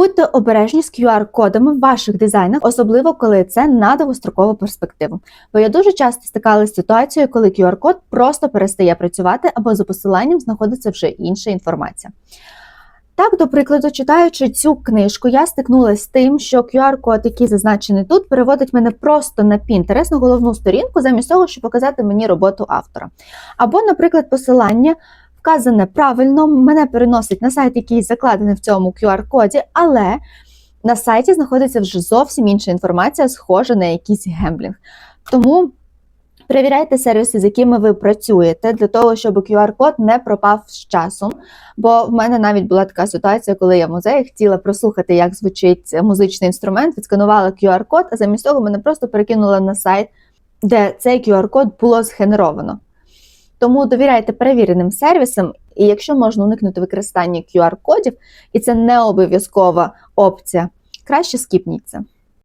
Будьте обережні з QR-кодами в ваших дизайнах, особливо коли це на довгострокову перспективу. Бо я дуже часто стикалася з ситуацією, коли QR-код просто перестає працювати або за посиланням знаходиться вже інша інформація. Так, до прикладу, читаючи цю книжку, я стикнулася з тим, що QR-код, який зазначений тут, переводить мене просто на Pinterest, на головну сторінку, замість того, щоб показати мені роботу автора. Або, наприклад, посилання вказане правильно, мене переносить на сайт, який закладений в цьому QR-коді, але на сайті знаходиться вже зовсім інша інформація, схожа на якийсь гемблінг. Тому перевіряйте сервіси, з якими ви працюєте, для того, щоб QR-код не пропав з часом. Бо в мене навіть була така ситуація, коли я в музеї хотіла прослухати, як звучить музичний інструмент, відсканувала QR-код, а замість того мене просто перекинула на сайт, де цей QR-код було згенеровано. Тому довіряйте перевіреним сервісам, і якщо можна уникнути використання QR-кодів, і це не обов'язкова опція, краще скіпніть це.